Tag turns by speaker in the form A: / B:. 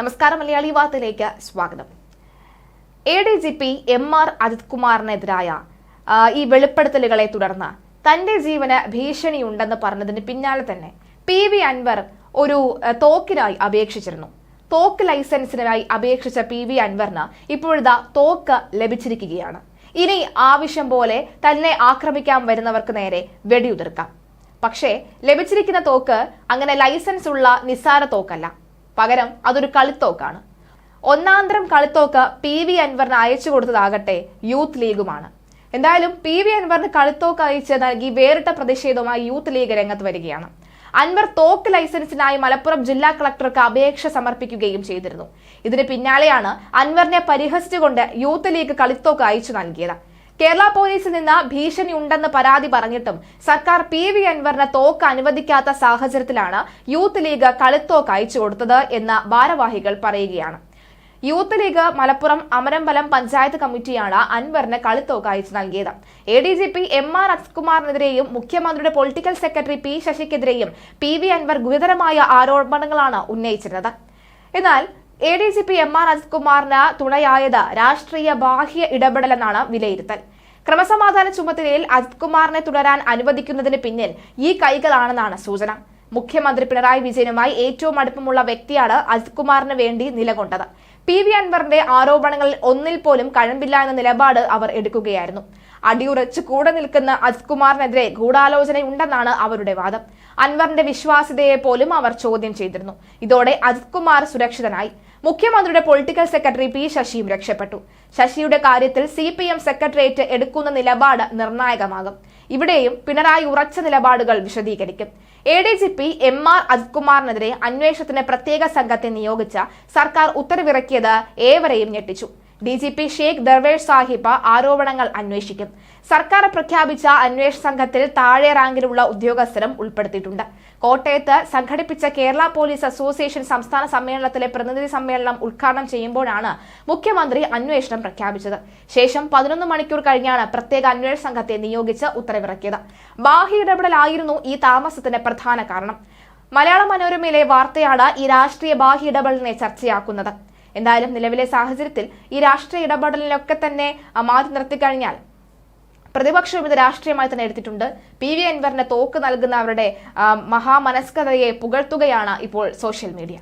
A: നമസ്കാരം മലയാളി വാർത്തയിലേക്ക് സ്വാഗതം. A D G P M R Ajith കുമാറിനെതിരായ ഈ വെളിപ്പെടുത്തലുകളെ തുടർന്ന് തന്റെ ജീവന് ഭീഷണിയുണ്ടെന്ന് പറഞ്ഞതിന് പിന്നാലെ തന്നെ പി വി അൻവർ ഒരു തോക്കിനായി അപേക്ഷിച്ചിരുന്നു. തോക്ക് ലൈസൻസിനായി അപേക്ഷിച്ച പി വി അൻവറിന് ഇപ്പോഴിതാ തോക്ക് ലഭിച്ചിരിക്കുകയാണ്. ഇനി ആവശ്യം പോലെ തന്നെ ആക്രമിക്കാൻ വരുന്നവർക്ക് നേരെ വെടിയുതിർക്കാം. പക്ഷേ ലഭിച്ചിരിക്കുന്ന തോക്ക് അങ്ങനെ ലൈസൻസ് ഉള്ള നിസ്സാര തോക്കല്ല. പകരം അതൊരു കളിത്തോക്കാണ്. ഒന്നാന്തരം കളിത്തോക്ക് പി വി അൻവറിന് അയച്ചു കൊടുത്തതാകട്ടെ യൂത്ത് ലീഗുമാണ്. എന്തായാലും പി വി അൻവറിന് കളിത്തോക്ക് അയച്ച് നൽകി വേറിട്ട പ്രതിഷേധവുമായി യൂത്ത് ലീഗ് രംഗത്ത് വരികയാണ്. അൻവർ തോക്ക് ലൈസൻസിനായി മലപ്പുറം ജില്ലാ കളക്ടർക്ക് അപേക്ഷ സമർപ്പിക്കുകയും ചെയ്തിരുന്നു. ഇതിന് പിന്നാലെയാണ് അൻവറിനെ പരിഹസിച്ചുകൊണ്ട് യൂത്ത് ലീഗ് കളിത്തോക്ക് അയച്ചു നൽകിയത്. കേരള പോലീസിൽ നിന്ന് ഭീഷണി ഉണ്ടെന്ന് പരാതി പറഞ്ഞിട്ടും സർക്കാർ പി വി അൻവറിന് തോക്ക് അനുവദിക്കാത്ത സാഹചര്യത്തിലാണ് യൂത്ത് ലീഗ് കളിത്തോക്ക് അയച്ചു കൊടുത്തത് എന്ന് ഭാരവാഹികൾ പറയുകയാണ്. യൂത്ത് ലീഗ് മലപ്പുറം അമരമ്പലം പഞ്ചായത്ത് കമ്മിറ്റിയാണ് അൻവറിന് കളിത്തോക്ക് അയച്ചു നൽകിയത്. A D G P M R അസ്കുമാറിനെതിരെയും മുഖ്യമന്ത്രിയുടെ പൊളിറ്റിക്കൽ സെക്രട്ടറി പി ശശിക്കെതിരെയും പി വി അൻവർ ഗുരുതരമായ ആരോപണങ്ങളാണ് ഉന്നയിച്ചിരുന്നത്. എന്നാൽ A D G P M R Ajith കുമാറിന് തുണയായത് രാഷ്ട്രീയ ബാഹ്യ ഇടപെടലെന്നാണ് വിലയിരുത്തൽ. ക്രമസമാധാന ചുമതലയിൽ അജിത് കുമാറിനെ തുടരാൻ അനുവദിക്കുന്നതിന് പിന്നിൽ ഈ കൈകളാണെന്നാണ് സൂചന. മുഖ്യമന്ത്രി പിണറായി വിജയനുമായി ഏറ്റവും അടുപ്പമുള്ള വ്യക്തിയാണ് അജിത് കുമാറിന് വേണ്ടി നിലകൊണ്ടത്. പി വി അൻവറിന്റെ ആരോപണങ്ങളിൽ ഒന്നിൽ പോലും കഴമ്പില്ല എന്ന നിലപാട് അവർ എടുക്കുകയായിരുന്നു. അടിയുറച്ച് കൂടെ നിൽക്കുന്ന അജിത് കുമാറിനെതിരെ ഗൂഢാലോചനയുണ്ടെന്നാണ് അവരുടെ വാദം. അൻവറിന്റെ വിശ്വാസ്യതയെ പോലും അവർ ചോദ്യം ചെയ്തിരുന്നു. ഇതോടെ അജിത് കുമാർ സുരക്ഷിതനായി. മുഖ്യമന്ത്രിയുടെ പൊളിറ്റിക്കൽ സെക്രട്ടറി പി ശശിയും രക്ഷപ്പെട്ടു. ശശിയുടെ കാര്യത്തിൽ സി പി എം സെക്രട്ടേറിയറ്റ് എടുക്കുന്ന നിലപാട് നിർണായകമാകും. ഇവിടെയും പിണറായി ഉറച്ച നിലപാടുകൾ വിശദീകരിക്കും. A D G P M R അജിത്കുമാറിനെതിരെ അന്വേഷണത്തിന് പ്രത്യേക സംഘത്തെ നിയോഗിച്ച സർക്കാർ ഉത്തരവിറക്കിയത് ഏവരെയും ഞെട്ടിച്ചു. D G P Sheikh Darvesh Sahib ആരോപണങ്ങൾ അന്വേഷിക്കും. സർക്കാർ പ്രഖ്യാപിച്ച അന്വേഷണ സംഘത്തിൽ താഴെ റാങ്കിലുള്ള ഉദ്യോഗസ്ഥരും ഉൾപ്പെടുത്തിയിട്ടുണ്ട്. കോട്ടയത്ത് സംഘടിപ്പിച്ച കേരള പോലീസ് അസോസിയേഷൻ സംസ്ഥാന സമ്മേളനത്തിലെ പ്രതിനിധി സമ്മേളനം ഉദ്ഘാടനം ചെയ്യുമ്പോഴാണ് മുഖ്യമന്ത്രി അന്വേഷണം പ്രഖ്യാപിച്ചത്. ശേഷം പതിനൊന്ന് മണിക്കൂർ കഴിഞ്ഞാണ് പ്രത്യേക അന്വേഷണ സംഘത്തെ നിയോഗിച്ച് ഉത്തരവിറക്കിയത്. ബാഹ്യ ഇടപെടലായിരുന്നു ഈ താമസത്തിന് പ്രധാന കാരണം. മലയാള മനോരമയിലെ വാർത്തയാണ് ഈ രാഷ്ട്രീയ ബാഹ്യ ഇടപെടലിനെ ചർച്ചയാക്കുന്നത്. എന്തായാലും നിലവിലെ സാഹചര്യത്തിൽ ഈ രാഷ്ട്രീയ ഇടപെടലിനൊക്കെ തന്നെ മാറ്റി നിർത്തിക്കഴിഞ്ഞാൽ പ്രതിപക്ഷം ഇത് രാഷ്ട്രീയമായി തന്നെ എടുത്തിട്ടുണ്ട്. പി വി അൻവറിന് തോക്ക് നൽകുന്നവരുടെ അവരുടെ മഹാമനസ്കതയെ പുകഴ്ത്തുകയാണ് ഇപ്പോൾ സോഷ്യൽ മീഡിയ.